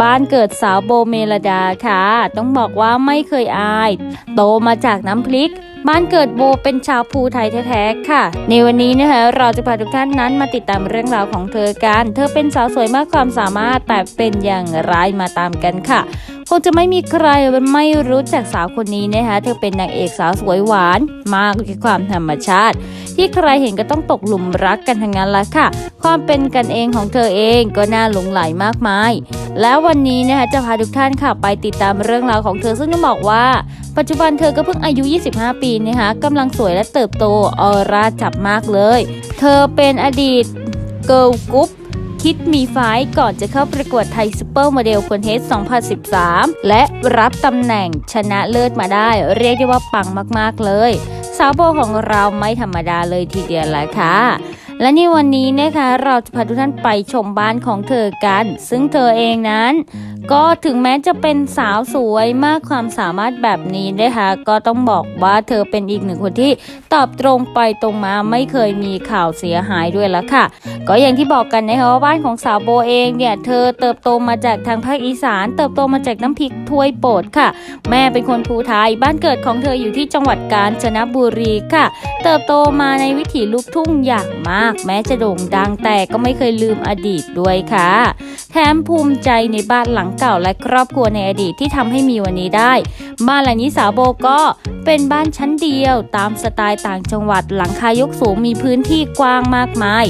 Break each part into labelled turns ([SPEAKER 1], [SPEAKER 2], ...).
[SPEAKER 1] บ้านเกิดสาวโบเมลดาค่ะ ต้องบอกว่าไม่เคยอาย โตมาจากน้ำพริกบ้านเกิดโบเป็นชาวภูไทยแท้ๆค่ะ ในวันนี้นะคะเราจะพาทุกท่านนั้นมาติดตามเรื่องราวของเธอกัน เธอเป็นสาวสวยมากความสามารถแต่เป็นอย่างไรมาตามกันค่ะ คงจะไม่มีใครไม่รู้จักสาวคนนี้นะคะ เธอเป็นนางเอกสาวสวยหวาน มากด้วยความธรรมชาติ ที่ใครเห็นก็ต้องตกหลุมรักกันทั้งนั้นละค่ะ ความเป็นกันเองของเธอเองก็น่าหลงไหลมากมาย แล้ววันนี้นะคะจะพาทุกท่านค่ะไปติดตามเรื่องราวของเธอซึ่งต้องบอกว่าปัจจุบันเธอก็เพิ่งอายุ 25 ปีนะคะกำลังสวยและเติบโตออร่าจับมากเลย เธอเป็นอดีตเกิร์ลกรุ๊ป คิดมีไฟก่อนจะเข้าประกวดไทยซูเปอร์โมเดลคนเฮส2013 และรับตำแหน่งชนะเลิศมาได้ เรียกได้ว่าปังมากๆเลย สาวโบของเราไม่ธรรมดาเลยทีเดียวแหละค่ะ และในวันนี้นะคะเราจะพาทุกท่านไปชมบ้านของเธอกัน ซึ่งเธอเองนั้น ก็ถึงแม้จะเป็นสาวสวยมากความสามารถแบบนี้นะคะก็ต้องบอกว่าเธอเป็นอีกหนึ่งคนที่ตอบตรงไปตรงมาไม่เคยมีข่าวเสียหายด้วยละค่ะ ก็อย่างที่บอกกันนะคะว่าบ้านของสาวโบเองเนี่ยเธอเติบโตมาจากทางภาคอีสาน เติบโตมาจากน้ำพริกถ้วยโปรดค่ะ แม่เป็นคนภูไทยบ้านเกิดของเธออยู่ที่จังหวัดกาญจนบุรีค่ะ เติบโตมาในวิถีลูกทุ่งอย่างมากแม้จะโด่งดังแต่ก็ไม่เคยลืมอดีตด้วยค่ะ แถมภูมิใจในบ้านหลังเก่าและครอบครัวในอดีตที่ทำให้มีวันนี้ได้ บ้านหลังนี้สาวโบก็เป็นบ้านชั้นเดียวตามสไตล์ต่างจังหวัดหลังคายกสูงมีพื้นที่กว้างมากมาย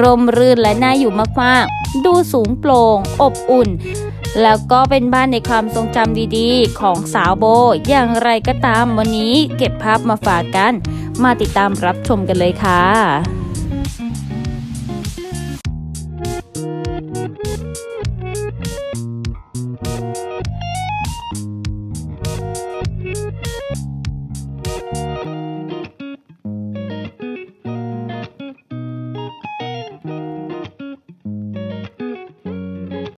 [SPEAKER 1] ร่มรื่นและน่าอยู่มากๆ ดูสูงโปร่ง อบอุ่น แล้วก็เป็นบ้านในความทรงจำดีๆ ของสาวโบ อย่างไรก็ตามวันนี้เก็บภาพมาฝากกัน มาติดตามรับชมกันเลยค่ะ